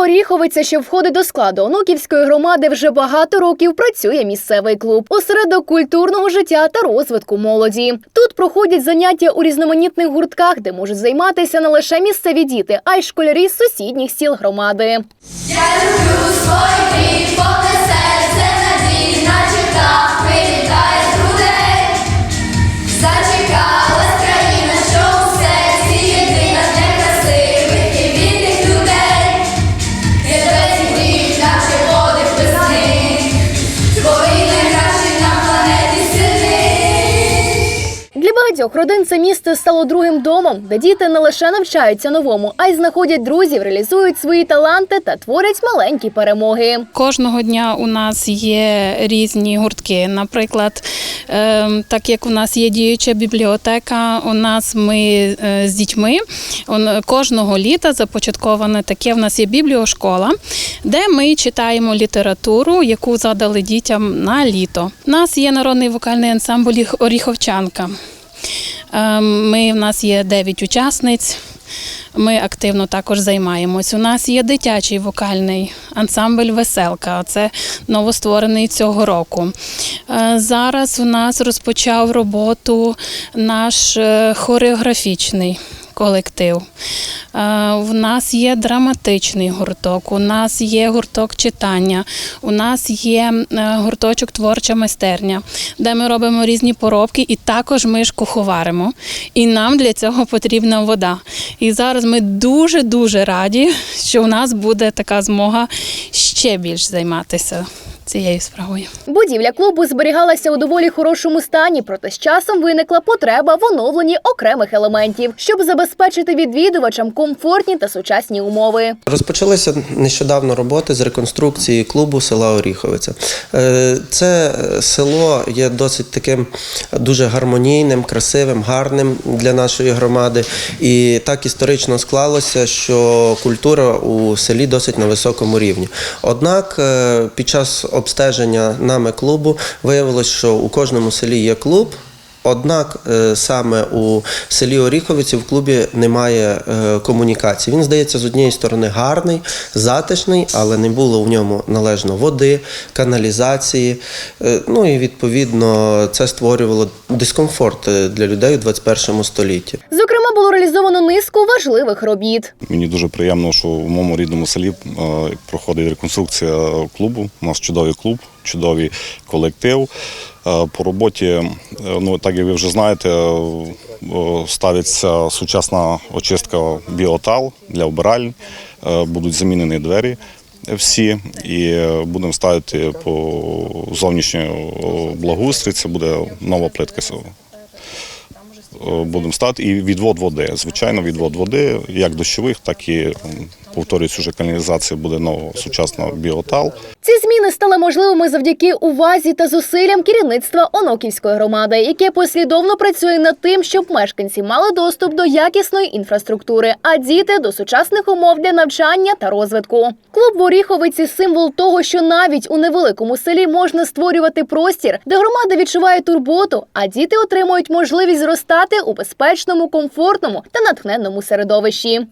Оріховиця, що входить до складу Онуківської громади, вже багато років працює місцевий клуб, осередок культурного життя та розвитку молоді. Тут проходять заняття у різноманітних гуртках, де можуть займатися не лише місцеві діти, а й школярі з сусідніх сіл громади. Я люблю свій багатьох родин це місце стало другим домом, де діти не лише навчаються новому, а й знаходять друзів, реалізують свої таланти та творять маленькі перемоги. Кожного дня у нас є різні гуртки. Наприклад, ем, так як у нас є діюча бібліотека, у нас ми е, з дітьми кожного літа започатковане таке. У нас є бібліошкола, де ми читаємо літературу, яку задали дітям на літо. У нас є народний вокальний ансамбль Оріховчанка. Ем, Ми, в нас є 9 учасниць. Ми активно також займаємось. У нас є дитячий вокальний ансамбль Веселка. Це новостворений цього року. Е, Зараз у нас розпочав роботу наш е, хореографічний. Колектив. Е, В нас є драматичний гурток, у нас є гурток читання, у нас є е, гурточок творча майстерня, де ми робимо різні поробки, і також ми ж куховаримо. І нам для цього потрібна вода. І зараз ми дуже дуже раді, що у нас буде така змога ще більш займатися цією справою. Будівля клубу зберігалася у доволі хорошому стані, проте з часом виникла потреба в оновленні окремих елементів, щоб забезпечити відвідувачам комфортні та сучасні умови. Розпочалися нещодавно роботи з реконструкції клубу села Оріховиця. Е, Це село є досить таким дуже гармонійним, красивим, гарним для нашої громади. І так історично склалося, що культура у селі досить на високому рівні. Однак е, під час обстеження нами клубу виявилось, що у кожному селі є клуб. Однак е, саме у селі Оріховиці в клубі немає е, комунікації. Він здається з однієї сторони гарний, затишний, але не було в ньому належно води, каналізації. Е, Ну і відповідно це створювало дискомфорт для людей у 21 столітті. Зокрема, було реалізовано низку важливих робіт. Мені дуже приємно, що в моєму рідному селі проходить реконструкція клубу. У нас чудовий клуб, чудовий колектив. Е, По роботі, е, ну так як ви вже знаєте, е, ставиться сучасна очистка біотал для вбиральень, Е, будуть замінені двері. Всі і будемо ставити по зовнішньому благоустрій. Це буде нова плитка будемо стати і відвод води. Звичайно, відвод води, як дощових, так і м, повторюсь, уже каналізація буде нова сучасна біотал. Ці зміни стали можливими завдяки увазі та зусиллям керівництва Оноківської громади, яке послідовно працює над тим, щоб мешканці мали доступ до якісної інфраструктури, а діти до сучасних умов для навчання та розвитку. Клуб Оріховиці символ того, що навіть у невеликому селі можна створювати простір, де громада відчуває турботу, а діти отримують можливість зростати у безпечному, комфортному та натхненному середовищі.